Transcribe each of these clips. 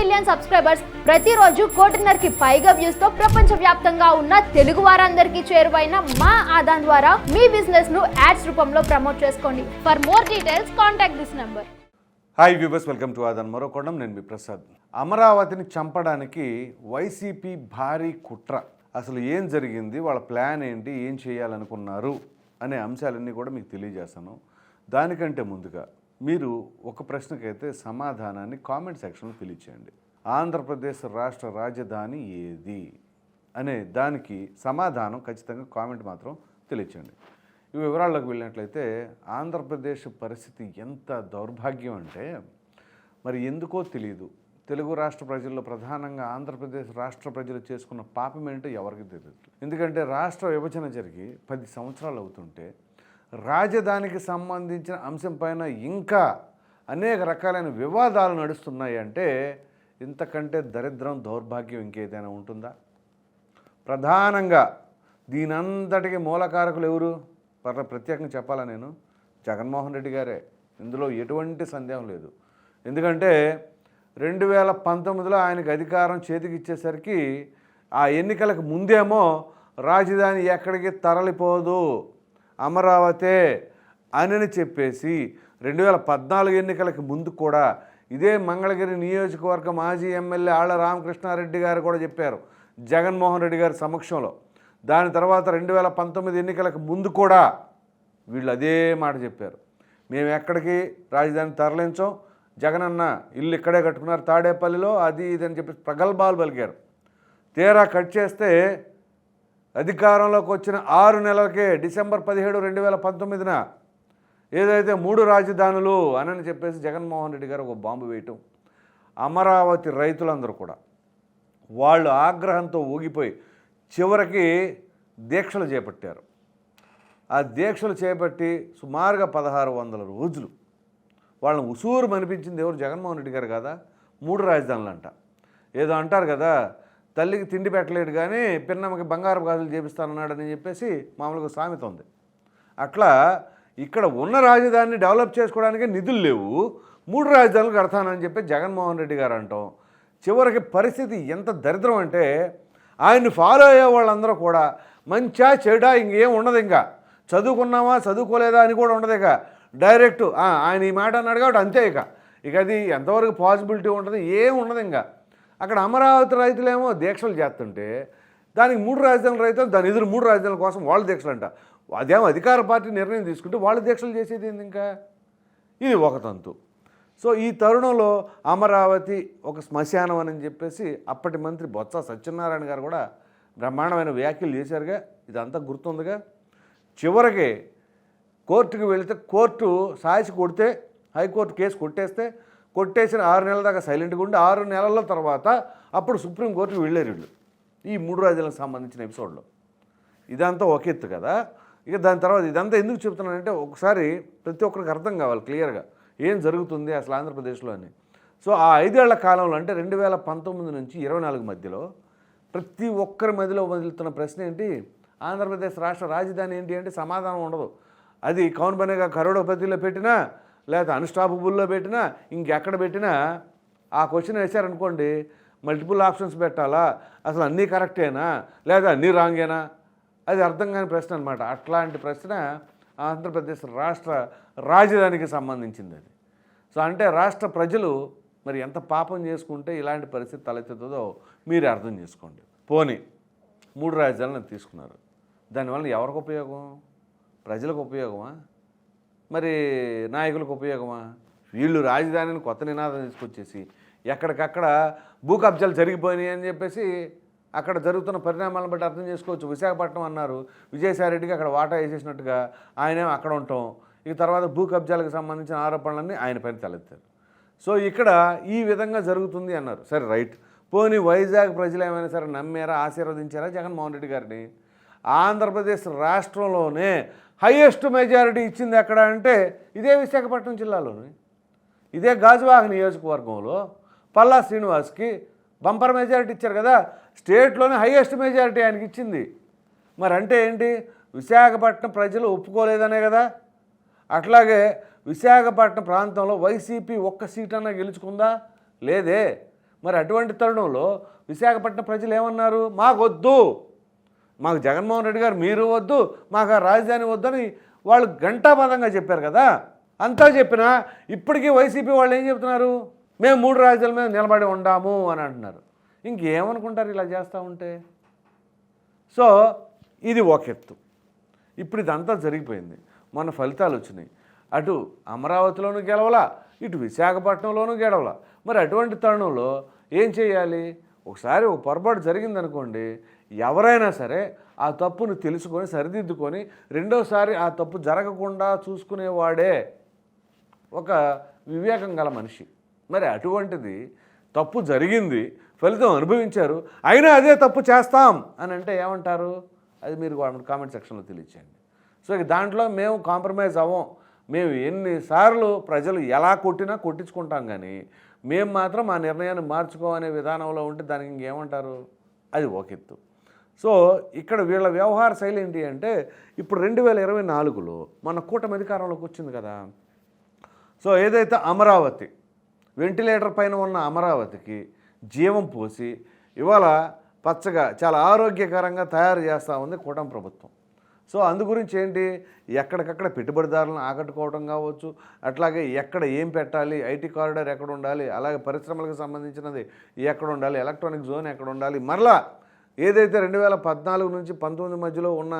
Million subscribers ప్రతిరోజు కోటిన్నరకి పైగా వ్యూస్తో ప్రపంచ వ్యాప్తంగా ఉన్న తెలుగు వారందరికీ చేరువైన మా ఆదాన్ ద్వారా మీ బిజినెస్ను యాడ్స్ రూపంలో ప్రమోట్ చేసుకోండి. For more details contact this number hi viewers welcome to Aadhan మరోకొండం నేను మీ ప్రసాద్. అమరావతిని చంపడానికి వైసీపీ భారీ కుట్ర. అసలు ఏం జరిగింది? వాళ్ళ ప్లాన్ ఏంటి? ఏం చేయాలనుకున్నారు? అనే అంశాలన్నీ కూడా మీకు తెలియజేస్తాను. దానికంటే ముందుగా మీరు ఒక ప్రశ్నకైతే సమాధానాన్ని కామెంట్ సెక్షన్లో పిలిచేయండి. ఆంధ్రప్రదేశ్ రాష్ట్ర రాజధాని ఏది? అనే దానికి సమాధానం ఖచ్చితంగా కామెంట్ మాత్రం తెలియచేయండి. ఈ వివరాల్లోకి వెళ్ళినట్లయితే ఆంధ్రప్రదేశ్ పరిస్థితి ఎంత దౌర్భాగ్యం అంటే మరి ఎందుకో తెలియదు తెలుగు రాష్ట్ర ప్రజల్లో ప్రధానంగా ఆంధ్రప్రదేశ్ రాష్ట్ర ప్రజలు చేసుకున్న పాపం ఏంటో ఎవరికి తెలియదు ఎందుకంటే రాష్ట్ర విభజన జరిగి పది సంవత్సరాలు అవుతుంటే రాజధానికి సంబంధించిన అంశం పైన ఇంకా అనేక రకాలైన వివాదాలు నడుస్తున్నాయి అంటే ఇంతకంటే దరిద్రం దౌర్భాగ్యం ఇంకేదైనా ఉంటుందా? ప్రధానంగా దీనంతటికి మూలకారకులు ఎవరు? పర్ల ప్రత్యేకంగా చెప్పాలా నేను? జగన్మోహన్ రెడ్డి గారే. ఇందులో ఎటువంటి సందేహం లేదు. ఎందుకంటే రెండు వేల పంతొమ్మిదిలో ఆయనకు అధికారం చేతికి ఇచ్చేసరికి ఆ ఎన్నికలకు ముందేమో రాజధాని ఎక్కడికి తరలిపోదు. అమరావతే అని చెప్పేసి రెండు వేల పద్నాలుగు ఎన్నికలకు ముందు కూడా ఇదే మంగళగిరి నియోజకవర్గ మాజీ ఎమ్మెల్యే ఆళ్ళ రామకృష్ణారెడ్డి గారు కూడా చెప్పారు జగన్మోహన్ రెడ్డి గారి సమక్షంలో. దాని తర్వాత రెండు వేల పంతొమ్మిది ఎన్నికలకు ముందు కూడా వీళ్ళు అదే మాట చెప్పారు. మేము ఎక్కడికి రాజధాని తరలించాం జగనన్న ఇల్లు ఇక్కడే కట్టుకున్నారు తాడేపల్లిలో అది ఇది అని చెప్పి ప్రగల్భాలు పలికారు. తీరా కట్ చేస్తే అధికారంలోకి వచ్చిన ఆరు నెలలకే డిసెంబర్ పదిహేడు రెండు వేల పంతొమ్మిదిన ఏదైతే మూడు రాజధానులు అని చెప్పేసి జగన్మోహన్ రెడ్డి గారు ఒక బాంబు వేయటం అమరావతి రైతులందరూ కూడా వాళ్ళు ఆగ్రహంతో ఊగిపోయి చివరికి దీక్షలు చేపట్టారు. ఆ దీక్షలు చేపట్టి సుమారుగా పదహారు వందల రోజులు వాళ్ళని ఉసూరు అనిపించింది ఎవరు? జగన్మోహన్ రెడ్డి గారు కదా? మూడు రాజధానులు అంట ఏదో అంటారు కదా తల్లికి తిండి పెట్టలేడు కానీ పిన్నమ్మకి బంగారు గాజులు చేపిస్తానన్నాడని చెప్పేసి మామూలుగా సామెత ఉంది. అట్లా ఇక్కడ ఉన్న రాజధానిని డెవలప్ చేసుకోవడానికి నిధులు లేవు. మూడు రాజధానులు కడతానని చెప్పి జగన్మోహన్ రెడ్డి గారు అంటాం. చివరికి పరిస్థితి ఎంత దరిద్రం అంటే ఆయన్ని ఫాలో అయ్యే వాళ్ళందరూ కూడా మంచా చెడా ఇంకేం ఉండదు ఇంకా. చదువుకున్నామా చదువుకోలేదా అని కూడా ఉండదు ఇక. డైరెక్ట్ ఆయన ఈ మాట అన్నాడు కాబట్టి అంతే ఇక. ఇక అది ఎంతవరకు పాసిబిలిటీ ఉంటుంది ఏం ఉండదు ఇంకా. అక్కడ అమరావతి రైతులేమో దీక్షలు చేస్తుంటే దానికి మూడు రాజధానుల రైతులు దాని ఎదురు మూడు రాజధానుల కోసం వాళ్ళు దీక్షలు అంట అదేమో అధికార పార్టీ నిర్ణయం తీసుకుంటే వాళ్ళు దీక్షలు చేసేది ఏంది ఇంకా? ఇది ఒక తంతు. సో ఈ తరుణంలో అమరావతి ఒక శ్మశానం అని చెప్పేసి అప్పటి మంత్రి బొత్స సత్యనారాయణ గారు కూడా బ్రహ్మాండమైన వ్యాఖ్యలు చేశారుగా. ఇదంతా గుర్తుందిగా. చివరికి కోర్టుకు వెళితే కోర్టు సాయిసి కొడితే హైకోర్టు కేసు కొట్టేస్తే కొట్టేసిన ఆరు నెలల దాకా సైలెంట్గా ఉండి ఆరు నెలల తర్వాత అప్పుడు సుప్రీంకోర్టుకు వెళ్ళారు వీళ్ళు. ఈ మూడు రాజ్యాలకు సంబంధించిన ఎపిసోడ్లో. ఇదంతా ఒక ఎత్తు కదా? ఇక దాని తర్వాత ఇదంతా ఎందుకు చెప్తున్నానంటే ఒకసారి ప్రతి ఒక్కరికి అర్థం కావాలి క్లియర్గా. ఏం జరుగుతుంది అసలు ఆంధ్రప్రదేశ్లో అని. సో ఆ ఐదేళ్ళ కాలంలో అంటే రెండు వేల పంతొమ్మిది నుంచి ఇరవై నాలుగు మధ్యలో ప్రతి ఒక్కరి మధ్యలో వదులుతున్న ప్రశ్న ఏంటి? ఆంధ్రప్రదేశ్ రాష్ట్ర రాజధాని ఏంటి అంటే సమాధానం ఉండదు. అది కౌన్ బనేగా కరోడోపతిలో పెట్టినా లేదా అన్స్టాపబుల్లో పెట్టినా ఇంకెక్కడ పెట్టినా ఆ క్వశ్చన్ వేశారనుకోండి మల్టిపుల్ ఆప్షన్స్ పెట్టాలా? అసలు అన్నీ కరెక్టేనా లేదా అన్నీ రాంగేనా అది అర్థం కాని ప్రశ్న అనమాట అట్లాంటి ప్రశ్న ఆంధ్రప్రదేశ్ రాష్ట్ర రాజధానికి సంబంధించింది అది. సో అంటే రాష్ట్ర ప్రజలు మరి ఎంత పాపం చేసుకుంటే ఇలాంటి పరిస్థితి తలెత్తుతుందో మీరు అర్థం చేసుకోండి. పోనీ మూడు రాజధానులను తీసుకున్నారు. దానివల్ల ఎవరికి ఉపయోగం? ప్రజలకు ఉపయోగమా? మరి నాయకులకు ఉపయోగమా? వీళ్ళు రాజధానిని కొత్త నినాదం తీసుకొచ్చేసి ఎక్కడికక్కడ భూ కబ్జాలు జరిగిపోయినాయి అని చెప్పేసి అక్కడ జరుగుతున్న పరిణామాలను బట్టి అర్థం చేసుకోవచ్చు. విశాఖపట్నం అన్నారు. విజయసాయిరెడ్డికి అక్కడ వాటా వేసేసినట్టుగా ఆయనేమో అక్కడ ఉంటాం ఇక తర్వాత భూ కబ్జాలకు సంబంధించిన ఆరోపణలన్నీ ఆయన పైన తలెత్తారు. సో ఇక్కడ ఈ విధంగా జరుగుతుంది అన్నారు. సరే రైట్. పోనీ వైజాగ్ ప్రజలు ఏమైనా సరే నమ్మారా ఆశీర్వదించారా జగన్మోహన్ రెడ్డి గారిని? ఆంధ్రప్రదేశ్ రాష్ట్రంలోనే హయ్యెస్ట్ మెజారిటీ ఇచ్చింది ఎక్కడ అంటే ఇదే విశాఖపట్నం జిల్లాలోని. ఇదే గాజువాక నియోజకవర్గంలో పల్లా శ్రీనివాస్కి బంపర్ మెజారిటీ ఇచ్చారు కదా స్టేట్లోనే హైయెస్ట్ మెజారిటీ ఆయనకి ఇచ్చింది. మరి అంటే ఏంటి? విశాఖపట్నం ప్రజలు ఒప్పుకోలేదనే కదా. అట్లాగే విశాఖపట్నం ప్రాంతంలో వైసీపీ ఒక్క సీట్ అన్నా గెలుచుకుందా? లేదే. మరి అటువంటి తరుణంలో విశాఖపట్నం ప్రజలు ఏమన్నారు? మాకొద్దు. మాకు జగన్మోహన్ రెడ్డి గారు మీరు వద్దు మాకు ఆ రాజధాని వద్దని వాళ్ళు గంటాపదంగా చెప్పారు కదా. అంతా చెప్పినా ఇప్పటికీ వైసీపీ వాళ్ళు ఏం చెప్తున్నారు మేము మూడు రాజ్యాల మీద నిలబడి ఉండాము అని అంటున్నారు. ఇంకేమనుకుంటారు ఇలా చేస్తూ ఉంటే? సో ఇది ఒక ఎత్తు. ఇప్పుడు ఇదంతా జరిగిపోయింది. మన ఫలితాలు వచ్చినాయి. అటు అమరావతిలోనూ గెలవలా ఇటు విశాఖపట్నంలోనూ గెలవలా. మరి అటువంటి తరుణంలో ఏం చేయాలి? ఒకసారి ఒక పొరపాటు జరిగిందనుకోండి ఎవరైనా సరే ఆ తప్పును తెలుసుకొని సరిదిద్దుకొని రెండోసారి ఆ తప్పు జరగకుండా చూసుకునేవాడే ఒక వివేకం గల మనిషి. మరి అటువంటిది తప్పు జరిగింది ఫలితం అనుభవించారు అయినా అదే తప్పు చేస్తాం అని అంటే ఏమంటారు? అది మీరు కామెంట్ సెక్షన్లో తెలియచేయండి. సో ఇక దాంట్లో మేము కాంప్రమైజ్ అవ్వం. మేము ఎన్నిసార్లు ప్రజలు ఎలా కొట్టినా కొట్టించుకుంటాం కానీ మేము మాత్రం ఆ నిర్ణయాన్ని మార్చుకోమనే విధానంలో ఉంటే దానికి ఇంకేమంటారు? అది ఒక ఎత్తు. సో ఇక్కడ వీళ్ళ వ్యవహార శైలి ఏంటి అంటే ఇప్పుడు రెండు వేల ఇరవై నాలుగులో మన కూటమి అధికారంలోకి వచ్చింది కదా. సో ఏదైతే అమరావతి వెంటిలేటర్ పైన ఉన్న అమరావతికి జీవం పోసి ఇవాళ పచ్చగా చాలా ఆరోగ్యకరంగా తయారు చేస్తూ ఉంది కూటమి ప్రభుత్వం. సో అందు గురించి ఏంటి? ఎక్కడికక్కడ పెట్టుబడిదారులను ఆకట్టుకోవడం కావచ్చు అట్లాగే ఎక్కడ ఏం పెట్టాలి ఐటీ కారిడార్ ఎక్కడ ఉండాలి అలాగే పరిశ్రమలకు సంబంధించినది ఎక్కడ ఉండాలి ఎలక్ట్రానిక్ జోన్ ఎక్కడ ఉండాలి మరలా ఏదైతే రెండు వేల పద్నాలుగు నుంచి పంతొమ్మిది మధ్యలో ఉన్న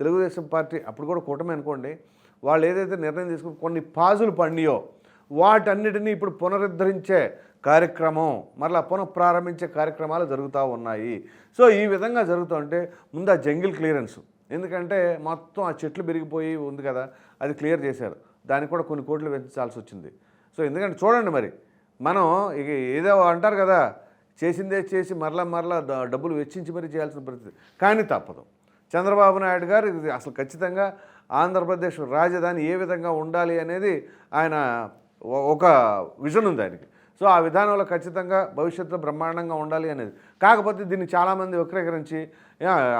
తెలుగుదేశం పార్టీ అప్పుడు కూడా కూటమి అనుకోండి వాళ్ళు ఏదైతే నిర్ణయం తీసుకుని కొన్ని పాజులు పండియో వాటన్నిటినీ ఇప్పుడు పునరుద్ధరించే కార్యక్రమం మరలా పునఃప్రారంభించే కార్యక్రమాలు జరుగుతూ ఉన్నాయి. సో ఈ విధంగా జరుగుతుంటే ముందు ఆ జంగిల్ క్లియరెన్స్. ఎందుకంటే మొత్తం ఆ చెట్లు పెరిగిపోయి ఉంది కదా అది క్లియర్ చేశారు. దానికి కూడా కొన్ని కోట్లు పెంచాల్సి వచ్చింది. సో ఎందుకంటే చూడండి మరి మనం ఇక ఏదో అంటారు కదా చేసిందే చేసి మరలా మరలా డబ్బులు వెచ్చించి మరీ చేయాల్సిన పరిస్థితి. కానీ తప్పదు. చంద్రబాబు నాయుడు గారు ఇది అసలు ఖచ్చితంగా ఆంధ్రప్రదేశ్ రాజధాని ఏ విధంగా ఉండాలి అనేది ఆయన ఒక విజన్ ఉంది ఆయనకి. సో ఆ విధానంలో ఖచ్చితంగా భవిష్యత్తులో బ్రహ్మాండంగా ఉండాలి అనేది. కాకపోతే దీన్ని చాలామంది వక్రీకరించి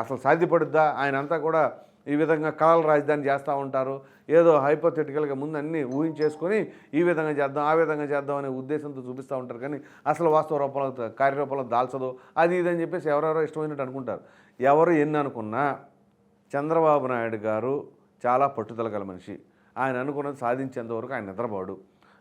అసలు సాధ్యపడుద్దా? ఆయన అంతా కూడా ఈ విధంగా కళల రాజధాని చేస్తూ ఉంటారు. ఏదో హైపోథెటికల్గా ముందు అన్నీ ఊహించేసుకొని ఈ విధంగా చేద్దాం ఆ విధంగా చేద్దాం అనే ఉద్దేశంతో చూపిస్తూ ఉంటారు. కానీ అసలు వాస్తవ రూపంలో కార్యరూపంలో దాల్చదు. అది ఇది అని చెప్పేసి ఎవరెవరో ఇష్టమైనట్టు అనుకుంటారు. ఎవరు ఎన్ని అనుకున్నా చంద్రబాబు నాయుడు గారు చాలా పట్టుదల గల మనిషి. ఆయన అనుకున్నది సాధించేంత వరకు ఆయన నిద్రపోడు.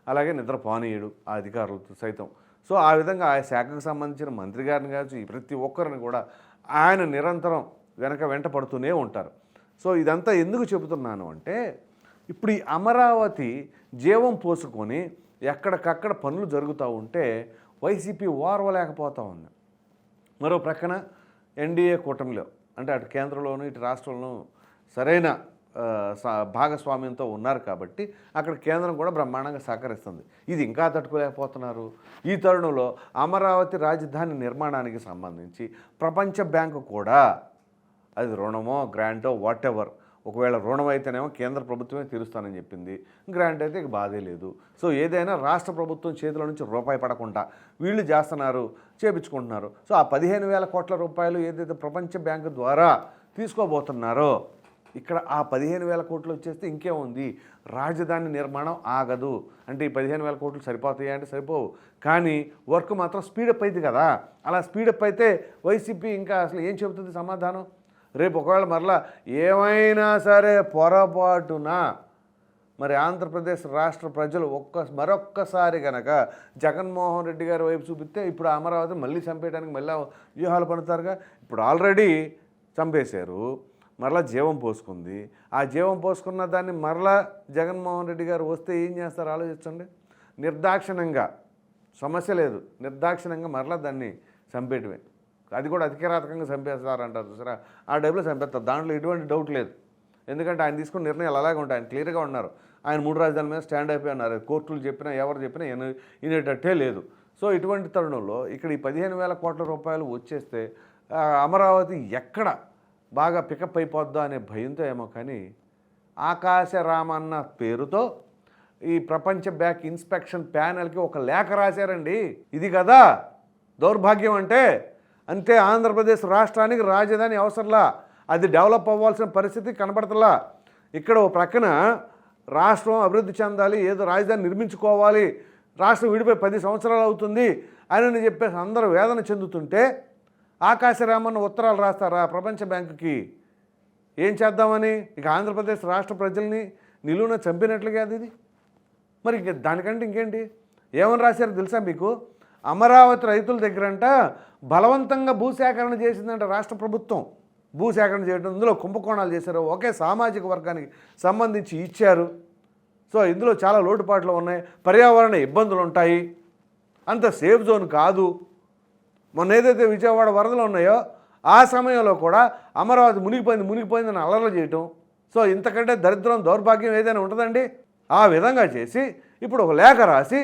అలాగే నిద్రపోనీయుడు ఆ అధికారులతో సైతం. సో ఆ విధంగా ఆ శాఖకు సంబంధించిన మంత్రి గారిని కావచ్చు ఈ ప్రతి ఒక్కరిని కూడా ఆయన నిరంతరం వెనక వెంట పడుతూనే ఉంటారు. సో ఇదంతా ఎందుకు చెబుతున్నాను అంటే ఇప్పుడు ఈ అమరావతి జీవం పోసుకొని ఎక్కడికక్కడ పనులు జరుగుతూ ఉంటే వైసీపీ ఓర్వలేకపోతూ ఉంది. మరో ప్రక్కన ఎన్డీఏ కూటమిలో అంటే అటు కేంద్రంలోను ఇటు రాష్ట్రంలోనూ సరైన సా- భాగస్వామ్యంతో ఉన్నారు కాబట్టి అక్కడ కేంద్రం కూడా బ్రహ్మాండంగా సహకరిస్తుంది. ఇది ఇంకా తట్టుకోలేకపోతున్నారు. ఈ తరుణంలో అమరావతి రాజధాని నిర్మాణానికి సంబంధించి ప్రపంచ బ్యాంకు కూడా అది రుణమో గ్రాంటో వాట్ ఎవర్ ఒకవేళ రుణం అయితేనేమో కేంద్ర ప్రభుత్వమే తీరుస్తానని చెప్పింది. గ్రాంట్ అయితే ఇక బాధే లేదు. సో ఏదైనా రాష్ట్ర ప్రభుత్వం చేతిలో నుంచి రూపాయి పడకుండా వీళ్ళు చేస్తున్నారు చేపించుకుంటున్నారు. సో ఆ పదిహేను వేల కోట్ల రూపాయలు ఏదైతే ప్రపంచ బ్యాంకు ద్వారా తీసుకోబోతున్నారో ఇక్కడ ఆ పదిహేను వేల కోట్లు వచ్చేస్తే ఇంకేముంది? రాజధాని నిర్మాణం ఆగదు. అంటే ఈ పదిహేను వేల కోట్లు సరిపోతాయా అంటే సరిపోవు. కానీ వర్క్ మాత్రం స్పీడప్ అయింది కదా. అలా స్పీడప్ అయితే వైసీపీ ఇంకా అసలు ఏం చెబుతుంది సమాధానం? రేపు ఒకవేళ మరలా ఏమైనా సరే పొరపాటున మరి ఆంధ్రప్రదేశ్ రాష్ట్ర ప్రజలు ఒక్క మరొక్కసారి కనుక జగన్మోహన్ రెడ్డి గారి వైపు చూపిస్తే ఇప్పుడు అమరావతి మళ్ళీ చంపేయడానికి మళ్ళీ వ్యూహాలు పడతారుగా? ఇప్పుడు ఆల్రెడీ చంపేశారు. మరలా జీవం పోసుకుంది. ఆ జీవం పోసుకున్న దాన్ని మరలా జగన్మోహన్ రెడ్డి గారు వస్తే ఏం చేస్తారు? ఆలోచించండి. నిర్దాక్షిణంగా సమస్య లేదు. నిర్దాక్షిణంగా మరలా దాన్ని చంపేయటమే. అది కూడా అతికిరాతకంగా చంపేస్తారంటారు చూసారా? ఆ డబ్బులు చంపేస్తారు. దాంట్లో ఎటువంటి డౌట్ లేదు. ఎందుకంటే ఆయన తీసుకున్న నిర్ణయాలు అలాగే ఉంటాయి. ఆయన క్లియర్గా ఉన్నారు. ఆయన మూడు రాజధానుల మీద స్టాండ్ అయిపోయి ఉన్నారు. కోర్టులు చెప్పినా ఎవరు చెప్పినా వినేటట్టే లేదు. సో ఇటువంటి తరుణంలో ఇక్కడ ఈ పదిహేను వేల కోట్ల రూపాయలు వచ్చేస్తే అమరావతి ఎక్కడ బాగా పికప్ అయిపోద్దా అనే భయంతో ఏమో కానీ ఆకాశ రామన్న పేరుతో ఈ ప్రపంచ బ్యాక్ ఇన్స్పెక్షన్ ప్యానెల్కి ఒక లేఖ రాశారండి. ఇది కదా? దౌర్భాగ్యం అంటే అంతే ఆంధ్రప్రదేశ్ రాష్ట్రానికి రాజధాని అవసరంలా. అది డెవలప్ అవ్వాల్సిన పరిస్థితి కనబడతలా. ఇక్కడ ఓ ప్రక్కన రాష్ట్రం అభివృద్ధి చెందాలి ఏదో రాజధాని నిర్మించుకోవాలి రాష్ట్రం విడిపోయి పది సంవత్సరాలు అవుతుంది అని చెప్పేసి అందరూ వేదన చెందుతుంటే ఆకాశరామన్న ఉత్తరాలు రాస్తారా ప్రపంచ బ్యాంకుకి? ఏం చేద్దామని? ఇక ఆంధ్రప్రదేశ్ రాష్ట్ర ప్రజల్ని నిలువున చంపినట్లుగా అది ఇది. మరి ఇంక దానికంటే ఇంకేంటి? ఏమని రాశారు తెలుసా మీకు? అమరావతి రైతుల దగ్గరంట బలవంతంగా భూసేకరణ చేసిందంటే రాష్ట్ర ప్రభుత్వం. భూసేకరణ చేయడం ఇందులో కుంభకోణాలు చేశారు. ఒకే సామాజిక వర్గానికి సంబంధించి ఇచ్చారు. సో ఇందులో చాలా లోటుపాట్లు ఉన్నాయి. పర్యావరణ ఇబ్బందులు ఉంటాయి. అంత సేఫ్ జోన్ కాదు. మొన్న ఏదైతే విజయవాడ వరదలు ఉన్నాయో ఆ సమయంలో కూడా అమరావతి మునిగిపోయింది మునిగిపోయిందని అలర్లు చేయటం. సో ఇంతకంటే దరిద్రం దౌర్భాగ్యం ఏదైనా ఉంటుందండి? ఆ విధంగా చేసి ఇప్పుడు ఒక లేఖ రాసి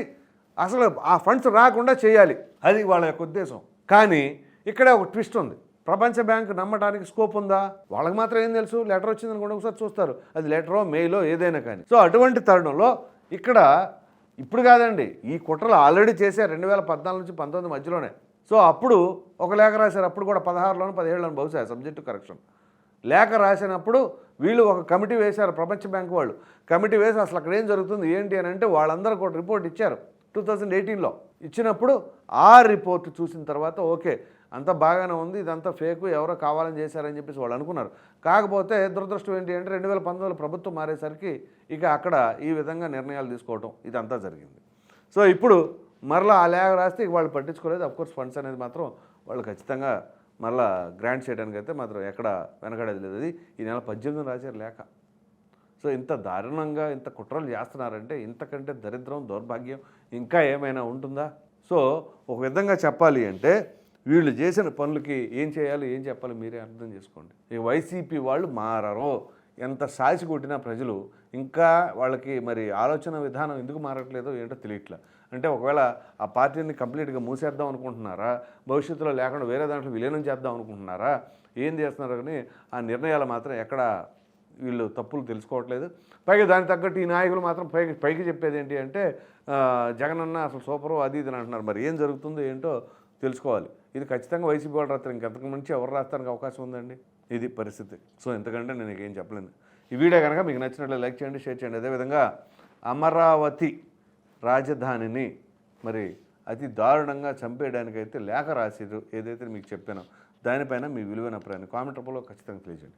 అసలు ఆ ఫండ్స్ రాకుండా చేయాలి. అది వాళ్ళ యొక్క ఉద్దేశం. కానీ ఇక్కడే ఒక ట్విస్ట్ ఉంది. ప్రపంచ బ్యాంకు నమ్మడానికి స్కోప్ ఉందా? వాళ్ళకి మాత్రం ఏం తెలుసు? లెటర్ వచ్చింది కూడా ఒకసారి చూస్తారు. అది లెటరో మెయిలో ఏదైనా కానీ. సో అటువంటి తరుణంలో ఇక్కడ ఇప్పుడు కాదండి ఈ కుట్రలు ఆల్రెడీ చేశారు రెండు వేల పద్నాలుగు నుంచి పంతొమ్మిది మధ్యలోనే. సో అప్పుడు ఒక లేఖ రాశారు. అప్పుడు కూడా పదహారులోను పదిహేడులోను బహుశా సబ్జెక్టు కరెక్షన్. లేఖ రాసినప్పుడు వీళ్ళు ఒక కమిటీ వేశారు ప్రపంచ బ్యాంకు వాళ్ళు. కమిటీ వేసి అసలు అక్కడ ఏం జరుగుతుంది ఏంటి అని అంటే వాళ్ళందరూ ఒక రిపోర్ట్ ఇచ్చారు. టూ థౌజండ్ ఎయిటీన్లో. ఇచ్చినప్పుడు ఆ రిపోర్ట్ చూసిన తర్వాత ఓకే అంతా బాగానే ఉంది ఇదంతా ఫేకు ఎవరో కావాలని చేశారని చెప్పేసి వాళ్ళు అనుకున్నారు. కాకపోతే దురదృష్టం ఏంటి అంటే రెండు వేల పంతొమ్మిదిలో ప్రభుత్వం మారేసరికి ఇక అక్కడ ఈ విధంగా నిర్ణయాలు తీసుకోవటం ఇదంతా జరిగింది. సో ఇప్పుడు మరలా ఆ లేఖ రాస్తే ఇక వాళ్ళు పట్టించుకోలేదు. అఫ్కోర్స్ ఫండ్స్ అనేది మాత్రం వాళ్ళు ఖచ్చితంగా మరలా గ్రాంట్ చేయడానికి అయితే మాత్రం ఎక్కడ వెనకడేది లేదు. అది ఈ నెల పద్దెనిమిది రాశారు లేఖ. సో ఇంత దారుణంగా ఇంత కుట్రలు చేస్తున్నారంటే ఇంతకంటే దరిద్రం దౌర్భాగ్యం ఇంకా ఏమైనా ఉంటుందా? సో ఒక విధంగా చెప్పాలి అంటే వీళ్ళు చేసిన పనులకి ఏం చేయాలి ఏం చెప్పాలి మీరే అర్థం చేసుకోండి. ఈ వైసీపీ వాళ్ళు మారరు. ఎంత సాసి కొట్టినా ప్రజలు ఇంకా వాళ్ళకి మరి ఆలోచన విధానం ఎందుకు మారట్లేదో ఏంటో తెలియట్లే. అంటే ఒకవేళ ఆ పార్టీని కంప్లీట్గా మూసేద్దాం అనుకుంటున్నారా? భవిష్యత్తులో లేకుండా వేరే దాంట్లో విలీనం చేద్దాం అనుకుంటున్నారా? ఏం చేస్తున్నారు కానీ ఆ నిర్ణయాలు మాత్రం ఎక్కడ వీళ్ళు తప్పులు తెలుసుకోవట్లేదు. పైగా దానికి తగ్గట్టు ఈ నాయకులు మాత్రం పైకి పైకి చెప్పేది ఏంటి అంటే జగనన్న అసలు సూపరు అది ఇది అంటున్నారు. మరి ఏం జరుగుతుందో ఏంటో తెలుసుకోవాలి. ఇది ఖచ్చితంగా వైసీపీ వాళ్ళు రాస్తారు. ఇంకెంతకు మించి ఎవరు రాస్తానికి అవకాశం ఉందండి? ఇది పరిస్థితి. సో ఎంతకంటే నేను ఏం చెప్పలేను. ఈ వీడియో కనుక మీకు నచ్చినట్లు లైక్ చేయండి షేర్ చేయండి. అదేవిధంగా అమరావతి రాజధానిని మరి అతి దారుణంగా చంపేయడానికైతే లేఖ రాసిరు ఏదైతే మీకు చెప్పానో దానిపైన మీ విలువైన అభిప్రాయాన్ని కామెంట్ రూపంలో ఖచ్చితంగా తెలియజేయండి.